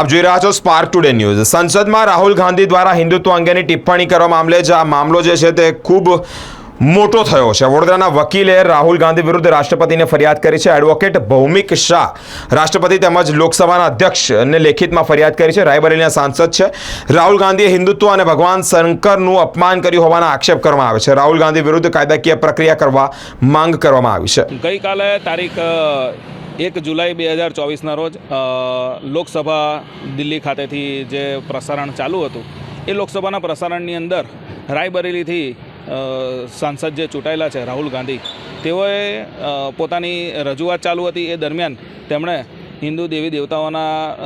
આપ જોઈ રહ્યા છો સ્પાર્ક ટુડે ન્યૂઝ સંસદમાં રાહુલ ગાંધી દ્વારા હિન્દુત્વ અંગેની ટિપ્પણી કરવા મામલે જે આ મામલો જે છે તે ખૂબ મોટો થયો છે. વડોદરાના વકીલે રાહુલ ગાંધી વિરુદ્ધ રાષ્ટ્રપતિને ફરિયાદ કરી છે. એડવોકેટ ભૌમિક શાહ રાષ્ટ્રપતિ તેમજ લોકસભાના અધ્યક્ષને લેખિતમાં ફરિયાદ કરી છે. રાયબરેલીના સાંસદ છે. રાહુલ ગાંધીએ હિન્દુત્વ અને ભગવાન શંકરનું અપમાન કર્યું હોવાના આક્ષેપ કરવામાં આવે છે. રાહુલ ગાંધી વિરુદ્ધ કાયદાકીય પ્રક્રિયા કરવા માંગ કરવામાં આવી છે. ગઈકાલે તારીખ એક જુલાઈ બે હજાર ચોવીસના રોજ લોકસભા દિલ્હી ખાતેથી જે પ્રસારણ ચાલુ હતું, એ લોકસભાના પ્રસારણની અંદર રાયબરેલીથી સાંસદ જે ચૂંટાયેલા છે, રાહુલ ગાંધી, તેઓએ પોતાની રજૂઆત ચાલુ હતી. એ દરમિયાન તેમણે હિન્દુ દેવી દેવતાઓના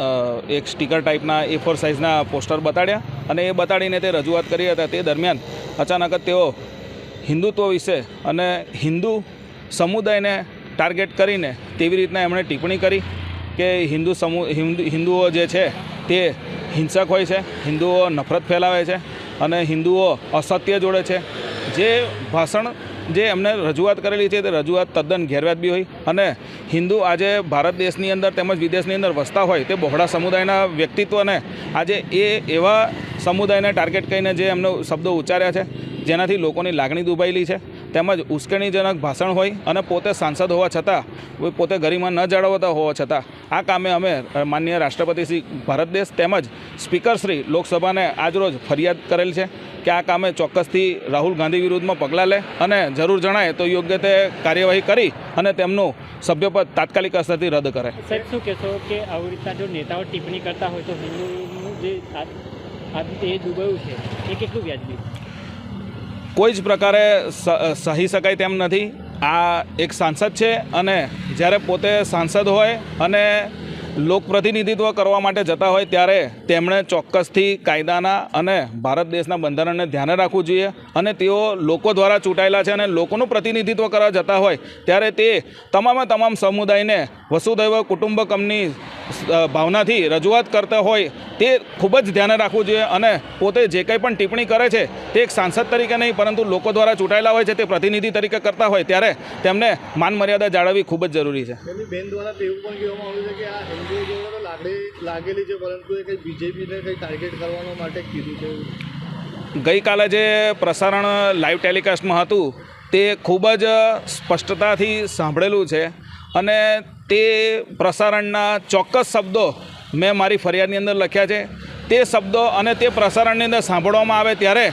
એક સ્ટીકર ટાઈપના એ ફોર સાઇઝના પોસ્ટર બતાડ્યા અને એ બતાડીને તે રજૂઆત કરી હતા. તે દરમિયાન અચાનક જ તેઓ હિન્દુત્વ વિશે અને હિન્દુ સમુદાયને ટાર્ગેટ કરીને તેવી રીતના એમણે ટિપ્પણી કરી કે હિન્દુ સમૂહ, હિન્દુ, હિન્દુઓ જે છે તે હિંસક હોય છે, હિન્દુઓ નફરત ફેલાવે છે અને હિન્દુઓ અસત્ય જોડે છે. જે ભાષણ જે એમને રજૂઆત કરેલી છે તે રજૂઆત તદ્દન ગેરવાજબી હોય અને હિન્દુ આજે ભારત દેશની અંદર તેમજ વિદેશની અંદર વસતા હોય તે બહોળા સમુદાયના વ્યક્તિત્વને આજે એ એવા સમુદાયને ટાર્ગેટ કરીને જે એમનો શબ્દો ઉચ્ચાર્યા છે, જેનાથી લોકોની લાગણી દુભાયેલી છે. તેમજ ઉશ્કેરણીજનક ભાષણ હોય અને પોતે સાંસદ હોવા છતાં પોતે ગરિમા ન જાળવતા હોવા છતાં, આ કામે અમે માનનીય રાષ્ટ્રપતિ શ્રી ભારત દેશ તેમજ સ્પીકરશ્રી લોકસભાને આજરોજ ફરિયાદ કરેલ છે કે આ કામે ચોક્કસથી રાહુલ ગાંધી વિરુદ્ધમાં પગલાં લે અને જરૂર જણાય તો યોગ્ય તે કાર્યવાહી કરી અને તેમનું સભ્યપદ તાત્કાલિક અસરથી રદ કરે. સાહેબ, શું કહેશો કે આવી રીતના જો નેતાઓ ટિપ્પણી કરતા હોય તો હિન્દુનું જે એ દુભાયું છે, એ કેટલું વ્યાજબી કોઈ જ પ્રકારે સહી શકાય તેમ નથી. આ એક સાંસદ છે અને જ્યારે પોતે સાંસદ હોય અને લોકપ્રતિનિધિત્વ કરવા માટે જતા હોય ત્યારે તેમણે ચોક્કસથી કાયદાના અને ભારત દેશના બંધારણને ધ્યાને રાખવું જોઈએ અને તેઓ લોકો દ્વારા ચૂંટાયેલા છે અને લોકોનું પ્રતિનિધિત્વ કરવા જતા હોય ત્યારે તે તમામે તમામ સમુદાયને વસુધૈવ કુટુંબકમની ભાવનાથી રજૂઆત કરતા હોય તે ખૂબ જ ધ્યાને રાખવું જોઈએ અને પોતે જે કંઈ પણ ટિપ્પણી કરે છે તે એક સાંસદ તરીકે નહીં, પરંતુ લોકો દ્વારા ચૂંટાયેલા હોય છે તે પ્રતિનિધિ તરીકે કરતા હોય ત્યારે તેમને માનમર્યાદા જાળવવી ખૂબ જ જરૂરી છે. બેન દ્વારા એવું પણ કહેવામાં આવ્યું છે કે આ ગઈકાલે જે પ્રસારણ લાઈવ ટેલિકાસ્ટમાં હતું, તે ખૂબ જ સ્પષ્ટતાથી સાંભળેલું છે અને તે પ્રસારણના ચોક્કસ શબ્દો મેં મારી ફરિયાદની અંદર લખ્યા છે. તે શબ્દો અને તે પ્રસારણની અંદર સાંભળવામાં આવે ત્યારે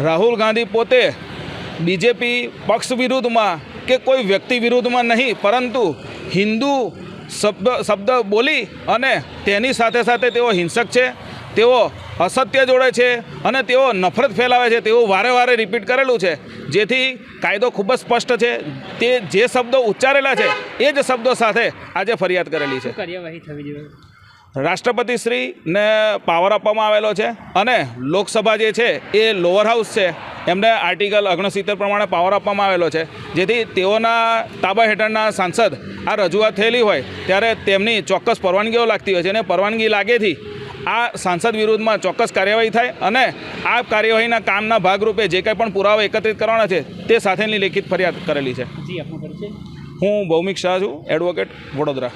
રાહુલ ગાંધી પોતે બીજેપી પક્ષ વિરુદ્ધમાં કે કોઈ વ્યક્તિ વિરુદ્ધમાં નહીં, પરંતુ હિન્દુ શબ્દ શબ્દ બોલી અને તેની સાથે સાથે તેઓ હિંસક છે તેઓ અસત્ય જોડે છે અને તેઓ નફરત ફેલાવે છે તેવું વારે વારે રિપીટ કરેલું છે. જેથી કાયદો ખૂબ જ સ્પષ્ટ છે. તે જે શબ્દો ઉચ્ચારેલા છે એ જ શબ્દો સાથે આજે ફરિયાદ કરેલી છે. કાર્યવાહી થવી જોઈએ? રાષ્ટ્રપતિશ્રીને પાવર આપવામાં આવેલો છે અને લોકસભા જે છે એ લોઅર હાઉસ છે. એમને આર્ટિકલ ઓગણસિત્તેર પ્રમાણે પાવર આપવામાં આવેલો છે. જેથી તેઓના તાબા હેઠળના સાંસદ આ રજૂઆત થયેલી હોય ત્યારે તેમની ચોક્કસ પરવાનગીઓ લાગતી હોય છે અને પરવાનગી લાગેથી આ સાંસદ વિરુદ્ધમાં ચોક્કસ કાર્યવાહી થાય અને આ કાર્યવાહીના કામના ભાગરૂપે જે કંઈ પણ પુરાવા એકત્રિત કરવાના છે તે સાથેની લેખિત ફરિયાદ કરેલી છે. હું ભૌમિક શાહ છું એડવોકેટ વડોદરા.